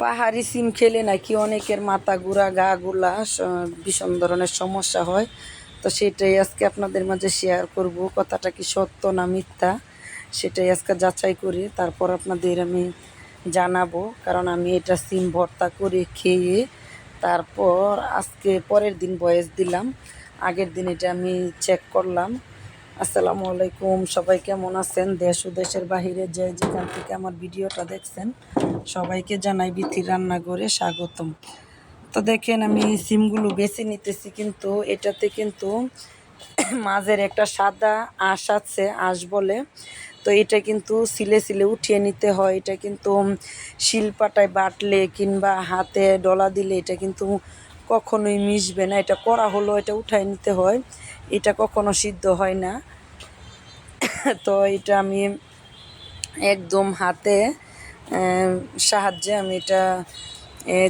পাহাড়ি সিম খেলে নাকি অনেকের মাথা গুড়া গা গুলা ভীষণ ধরনের সমস্যা হয়। তো সেটাই আজকে আপনাদের মাঝে শেয়ার করব। কথাটা কি সত্য না মিথ্যা? সেটাই আজকে যাচাই করে তারপর আপনাদের আমি জানাব। কারণ আমি এটা সিম ভর্তা করে খেয়ে তারপর আজকে পরের দিন বয়স দিলাম। আগের দিন এটা আমি চেক করলাম। আসসালামু আলাইকুম। সবাই কেমন আছেন? দেশ ও দেশের বাহিরে যে যেখান থেকে আমার ভিডিওটা দেখছেন, সবাইকে জানাই বিথির রান্নাঘরে স্বাগতম। তো দেখেন, আমি সিমগুলো বেছে নিতেছি, কিন্তু এটাতে কিন্তু মাঝের একটা সাদা আঁশ আছে, আঁশ বলে। তো এটা কিন্তু সিলে সিলে উঠিয়ে নিতে হয়। এটা কিন্তু শিলপাটায় বাটলে কিংবা হাতে ডলা দিলে এটা কিন্তু কখনোই মিশবে না। এটা করা হলো, এটা উঠাই নিতে হয়। এটা কখনো সিদ্ধ হয় না। তো এটা আমি একদম হাতে সাহায্যে আমি এটা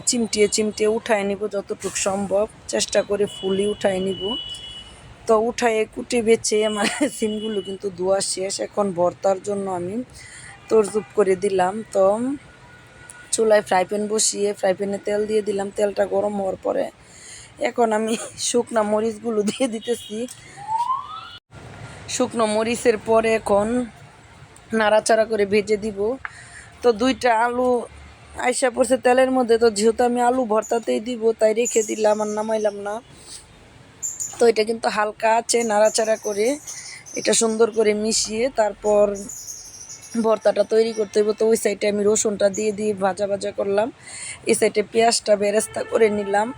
চিমটিয়ে চিমটিয়ে উঠায় নিব যতটুকু সম্ভব। চেষ্টা করে ফুলি উঠায় নিব। তো উঠায়ে কুটে বেছে আমার সিমগুলো কিন্তু ধোয়া শেষ। এখন ভর্তার জন্য আমি তরজুপ করে দিলাম। তো চুলায় ফ্রাই প্যান বসিয়ে, ফ্রাই প্যানে তেল দিয়ে দিলাম। তেলটা গরম হওয়ার পরে এখন আমি শুকনো মরিচগুলো দিয়ে দিতেছি। শুকনো মরিচের পরে এখন নাড়াচাড়া করে ভেজে দিব। তো দুইটা আলু আইসা পড়ছে তেলের মধ্যে, তো যেহেতু আমি আলু ভর্তাতেই দিব, তাই রেখে দিলাম আর নামাইলাম না। তো এটা কিন্তু হালকা আছে নাড়াচাড়া করে, এটা সুন্দর করে মিশিয়ে তারপর ভর্তাটা তৈরি করতে হবে তো ওই সাইডে আমি রসুনটা দিয়ে দিয়ে ভাজা ভাজা করলাম। এই সাইডে পেঁয়াজটা বেরেস্তা করে নিলাম।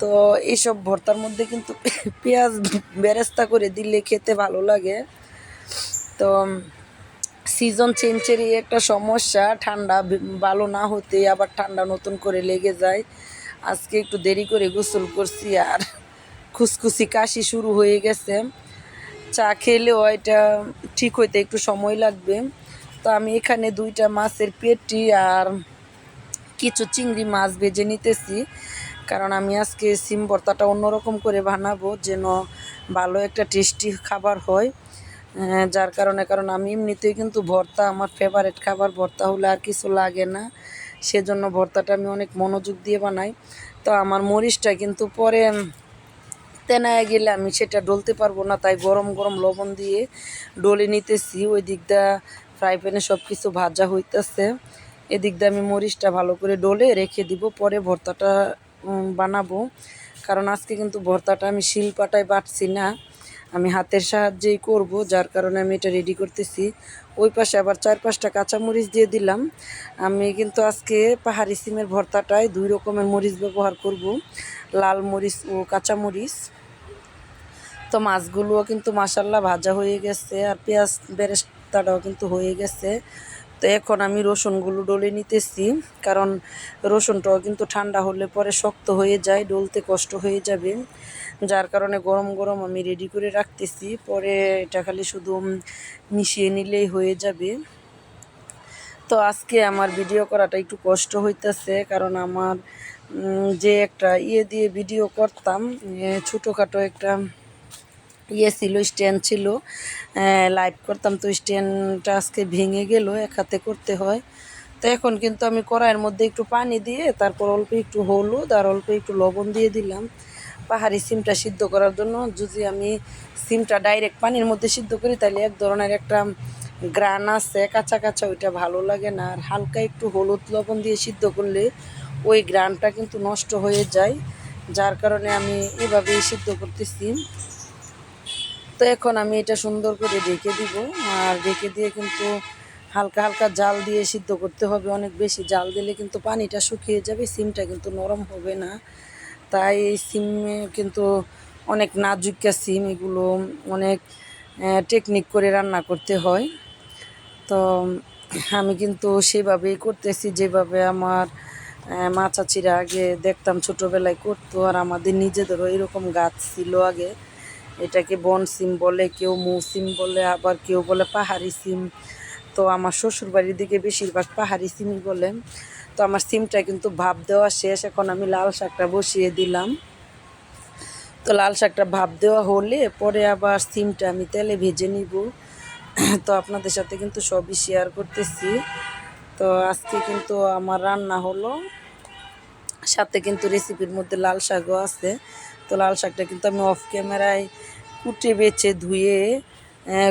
তো এইসব ভর্তার মধ্যে কিন্তু পেঁয়াজ বেরেস্তা করে দিলে খেতে ভালো লাগে। তো সিজন চেঞ্জেরই একটা সমস্যা। ঠান্ডা ভালো না হতে আবার ঠান্ডা নতুন করে লেগে যায়। আজকে একটু দেরি করে গোসল করছি আর খুসখুসি কাশি শুরু হয়ে গেছে। চা খেলেও এটা ঠিক হইতে একটু সময় লাগবে। তো আমি এখানে দুইটা মাছের পেটি আর কিছু চিংড়ি মাছ ভেজে নিতেছি। কারণ আমি আজকে সিম ভর্তাটা অন্যরকম করে বানাবো যেন ভালো একটা টেস্টি খাবার হয়। যার কারণে, কারণ আমি এমনিতেই কিন্তু ভর্তা, আমার ফেভারেট খাবার ভর্তা হলে আর কিছু লাগে না। সেজন্য ভর্তাটা আমি অনেক মনোযোগ দিয়ে বানাই। তো আমার মরিচটা কিন্তু পরে তেনায় গেলে আমি সেটা ডলতে পারব না, তাই গরম গরম লবণ দিয়ে ডলে নিতেছি। ওই দিকটা ফ্রাই প্যানে সব কিছু ভাজা হইতেছে। এদিক দিয়ে আমি মরিচটা ভালো করে ডলে রেখে দিব, পরে ভর্তাটা বানাবো। কারণ আজকে কিন্তু ভর্তাটা আমি শিলপাটায় বাটছি না। আমি হাতের সাহায্যেই করব, যার কারণে আমি এটা রেডি করতেছি। ওই পাশে আবার চার পাঁচটা কাঁচামরিচ দিয়ে দিলাম। আমি কিন্তু আজকে পাহাড়ি সিমের ভর্তাটায় দুই রকমের মরিচ ব্যবহার করব, লাল মরিচ ও কাঁচামরিচ। তো মাছগুলোও কিন্তু মাসাল্লাহ ভাজা হয়ে গেছে, আর পেঁয়াজ বেরেস্তাটাও কিন্তু হয়ে গেছে। তো এখন আমি রসুনগুলো ডলে নিতেছি, কারণ রসুনটাও কিন্তু ঠান্ডা হলে পরে শক্ত হয়ে যায়, ডলতে কষ্ট হয়ে যাবে। যার কারণে গরম গরম আমি রেডি করে রাখতেছি, পরে এটা খালি শুধু মিশিয়ে নিলেই হয়ে যাবে। তো আজকে আমার ভিডিও করাটা একটু কষ্ট হইতেছে, কারণ আমার যে একটা ইয়ে দিয়ে ভিডিও করতাম ছোটোখাটো একটা ইয়ে ছিল, স্ট্যান্ড ছিল। লাইভ করতাম তো স্ট্যান্ডটা আজকে ভেঙে গেল, এক হাতে করতে হয়। তো এখন কিন্তু আমি কড়াইয়ের মধ্যে একটু পানি দিয়ে, তারপর অল্প একটু হলুদ আর অল্প একটু লবণ দিয়ে দিলাম। পাহাড়ি সিমটা সিদ্ধ করার জন্য যদি আমি সিমটা ডাইরেক্ট পানির মধ্যে সিদ্ধ করি, তাহলে এক ধরনের একটা গ্রান আছে, কাঁচা কাঁচা, ওইটা ভালো লাগে না। আর হালকা একটু হলুদ লবণ দিয়ে সিদ্ধ করলে ওই গ্রানটা কিন্তু নষ্ট হয়ে যায়। যার কারণে আমি এভাবেই সিদ্ধ করতেছি। তো এখন আমি এটা সুন্দর করে ঢেকে দিব। আর ঢেকে দিয়ে কিন্তু হালকা হালকা জাল দিয়ে সিদ্ধ করতে হবে। অনেক বেশি জাল দিলে কিন্তু পানিটা শুকিয়ে যাবে সিমটা কিন্তু নরম হবে না। তাই এই সিমে কিন্তু অনেক নাজুকা সিম এগুলো অনেক টেকনিক করে রান্না করতে হয়। তো আমি কিন্তু সেভাবেই করতেছি যেভাবে আমার আহ, মা চাচিরা আগে দেখতাম ছোটোবেলায় করতো আর আমাদের নিজেদেরও এরকম গাছ ছিল আগে। এটাকে বন সিম বলে, কেউ মৌ সিম বলে, আবার কেউ বলে পাহাড়ি সিম। তো আমার শ্বশুর বাড়ির দিকে বেশিরভাগ পাহাড়ি সিমই বলে। তো আমার সিমটা কিন্তু ভাপ দেওয়া শেষ, এখন আমি লাল শাকটা বসিয়ে দিলাম। তো লাল শাকটা ভাপ দেওয়া হলে পরে আবার সিমটা আমি তেলে ভেজে নিব। তো আপনাদের সাথে কিন্তু সবই শেয়ার করতেছি। তো আজকে কিন্তু আমার রান্না হলো সাথে কিন্তু রেসিপির মধ্যে লাল শাকও আছে। তো লাল শাকটা কিন্তু আমি অফ ক্যামেরায় কুটে বেছে ধুয়ে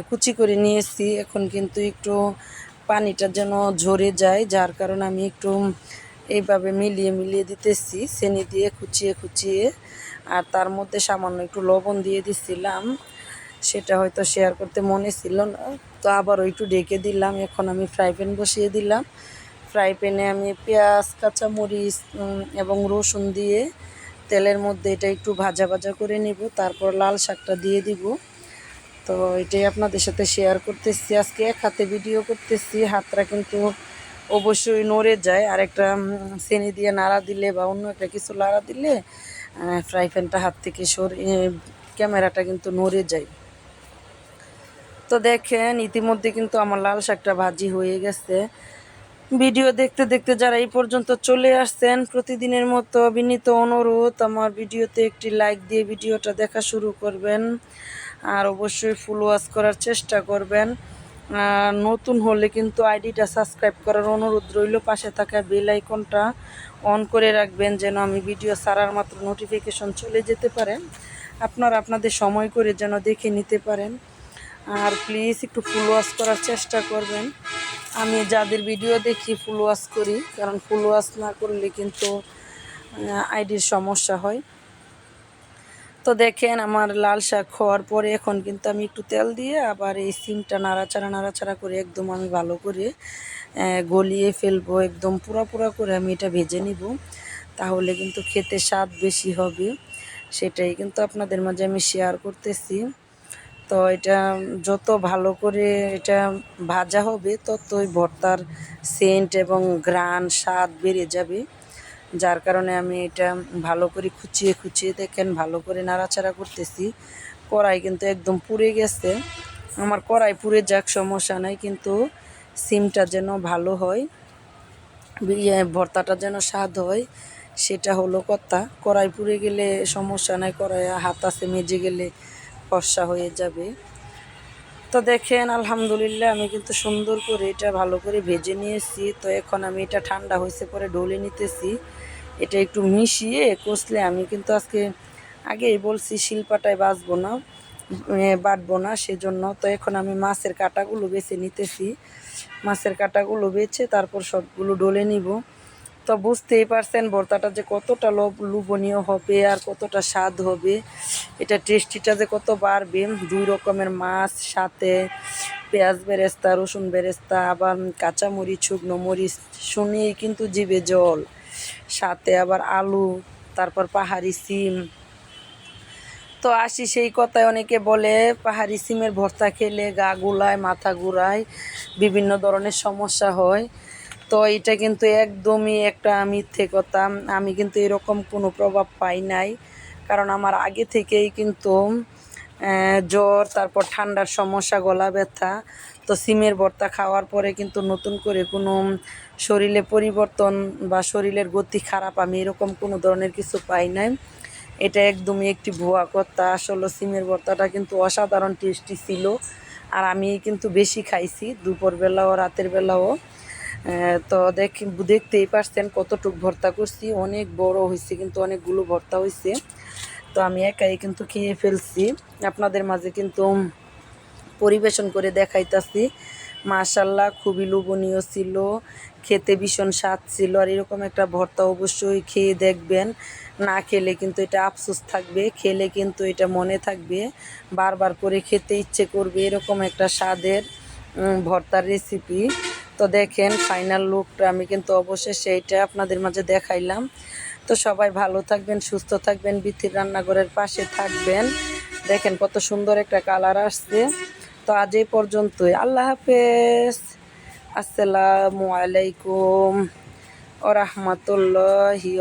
কুচি করে নিয়েছি। এখন কিন্তু একটু পানিটা যেন ঝরে যায়, যার কারণে আমি একটু এইভাবে মিলিয়ে মিলিয়ে দিতেছি চেনি দিয়ে কুচিয়ে কুচিয়ে। আর তার মধ্যে সামান্য একটু লবণ দিয়ে দিছিলাম, সেটা হয়তো শেয়ার করতে মনে ছিল না। তো আবারও একটু ডেকে দিলাম, এখন আমি ফ্রাই প্যান বসিয়ে দিলাম। ফ্রাই প্যানে আমি পেঁয়াজ, কাঁচামরিচ এবং রসুন দিয়ে তেলের মধ্যে এটা একটু ভাজা ভাজা করে নিব। তারপর লাল শাকটা দিয়ে দিব। তো এটাই আপনাদের সাথে শেয়ার করতেছি। আজকে এক হাতে ভিডিও করতেছি। হাতটা কিন্তু অবশ্যই নড়ে যায়। আর একটা চেনি দিয়ে নাড়া দিলে বা অন্য একটা কিছু নাড়া দিলে ফ্রাই প্যানটা হাত থেকে সরে ক্যামেরাটা কিন্তু নড়ে যায়। তো দেখেন, ইতিমধ্যে কিন্তু আমার লাল শাকটা ভাজি হয়ে গেছে। ভিডিও দেখতে দেখতে যারা এই পর্যন্ত চলে আসছেন, প্রতিদিনের মতো বিনীত অনুরোধ, আমার ভিডিওতে একটি লাইক দিয়ে ভিডিওটা দেখা শুরু করবেন। আর অবশ্যই ফুল ওয়াশ করার চেষ্টা করবেন। নতুন হলে কিন্তু আইডিটা সাবস্ক্রাইব করার অনুরোধ রইল। পাশে থাকা বেল আইকনটা অন করে রাখবেন যেন আমি ভিডিও ছাড়ার মাত্র নোটিফিকেশন চলে যেতে পারে। আপনারা আপনাদের সময় করে যেন দেখে নিতে পারেন। আর প্লিজ একটু ফুল ওয়াশ করার চেষ্টা করবেন। আমি যাদের ভিডিও দেখি ফুল ওয়াশ করি, কারণ ফুল ওয়াশ না করলে কিন্তু আইডির সমস্যা হয়। তো দেখেন আমার লাল শাক খাওয়ার পরে এখন কিন্তু আমি একটু তেল দিয়ে আবার এই সিমটা নাড়াচাড়া নাড়াচাড়া করে একদম আমি ভালো করে গলিয়ে ফেলব, একদম পুরা পুরা করে আমি এটা ভেজে নিব। তাহলে কিন্তু খেতে স্বাদ বেশি হবে, সেটাই কিন্তু আপনাদের মাঝে আমি শেয়ার করতেছি। তো এটা যত ভালো করে এটা ভাজা হবে, ততই ভর্তার সেন্ট এবং গ্রান স্বাদ বেড়ে যাবে। যার কারণে আমি এটা ভালো করে খুচিয়ে খুচিয়ে দেখেন, ভালো করে নাড়াচাড়া করতেছি। কড়াই কিন্তু একদম পুড়ে গেছে। আমার কড়াই পুড়ে যাক, সমস্যা নাই, কিন্তু সিমটা যেন ভালো হয় ইয়ে ভর্তাটা যেন স্বাদ হয়, সেটা হলো কথা। কড়াই পুড়ে গেলে সমস্যা নাই কড়াই হাত আছে, মেজে গেলে ফর্সা হয়ে যাবে। তো দেখেন, আলহামদুলিল্লাহ আমি কিন্তু সুন্দর করে এটা ভালো করে ভেজে নিয়েছি। তো এখন আমি এটা ঠান্ডা হয়েছে পরে ডলে নিতেছি। এটা একটু মিশিয়ে কষলে আমি কিন্তু আজকে আগেই বলছি শিল্পাটায় বাছবো না বাটবো না সেজন্য। তো এখন আমি মাছের কাঁটাগুলো বেছে নিতেছি। মাছের কাঁটাগুলো বেছে তারপর সবগুলো ডলে নিব। তো বুঝতেই পারছেন, ভর্তাটা যে কতটা লোভ লোভনীয় হবে আর কতটা স্বাদ হবে। এটা টেস্টিটা যে কত বাড়বে, দুই রকমের মাছ, সাথে পেঁয়াজ বেরেস্তা, রসুন বেরেস্তা, আবার কাঁচামরিচ, শুকনো মরিচ শুনিয়েই কিন্তু জিভে জল। সাথে আবার আলু, তারপর পাহাড়ি সিম। তো আসি সেই কথায় অনেকে বলে, পাহাড়ি সিমের ভর্তা খেলে গা গুলায়, মাথা ঘুরায় বিভিন্ন ধরনের সমস্যা হয়। তো এটা কিন্তু একদমই একটা মিথ্যে কথা। আমি কিন্তু এরকম কোনো প্রভাব পাই নাই। কারণ আমার আগে থেকেই কিন্তু জ্বর, তারপর ঠান্ডার সমস্যা, গলা ব্যথা, তো সিমের ভর্তা খাওয়ার পরে কিন্তু নতুন করে কোনো শরীরে পরিবর্তন বা শরীরের গতি খারাপ, আমি এরকম কোনো ধরনের কিছু পাই নাই। এটা একদমই একটি ভুয়া কথা। আসলে সিমের ভর্তাটা কিন্তু অসাধারণ টেস্টি ছিল। আর আমি কিন্তু বেশি খাইছি, দুপুরবেলাও, রাতের বেলাও। তো দেখ, দেখতেই পারছেন কতটুক ভর্তা করছি। অনেক বড় হয়েছে কিন্তু অনেকগুলো ভর্তা হয়েছে তো আমি একাই কিন্তু খেয়ে ফেলছি। আপনাদের মাঝে কিন্তু পরিবেশন করে দেখাইতাছি। মাশাল্লাহ খুবই লোভনীয় ছিল, খেতে ভীষণ স্বাদ ছিল, আর এরকম একটা ভর্তা অবশ্যই খেয়ে দেখবেন। না খেলে কিন্তু এটা আফসোস থাকবে, খেলে কিন্তু এটা মনে থাকবে। বারবার করে খেতে ইচ্ছে করবে, এরকম একটা স্বাদের ভর্তার রেসিপি তো দেখেন ফাইনাল লুকটা আমি কিন্তু অবশ্যই সেইটা আপনাদের মাঝে দেখাইলাম। তো সবাই ভালো থাকবেন, সুস্থ থাকবেন, বিথির রান্নাঘরের পাশে থাকবেন। দেখেন কত সুন্দর একটা কালার আসছে। তো আজ এই পর্যন্তই। আল্লাহ হাফেজ। আসসালামু আলাইকুম। ও রহমতুল্লাহি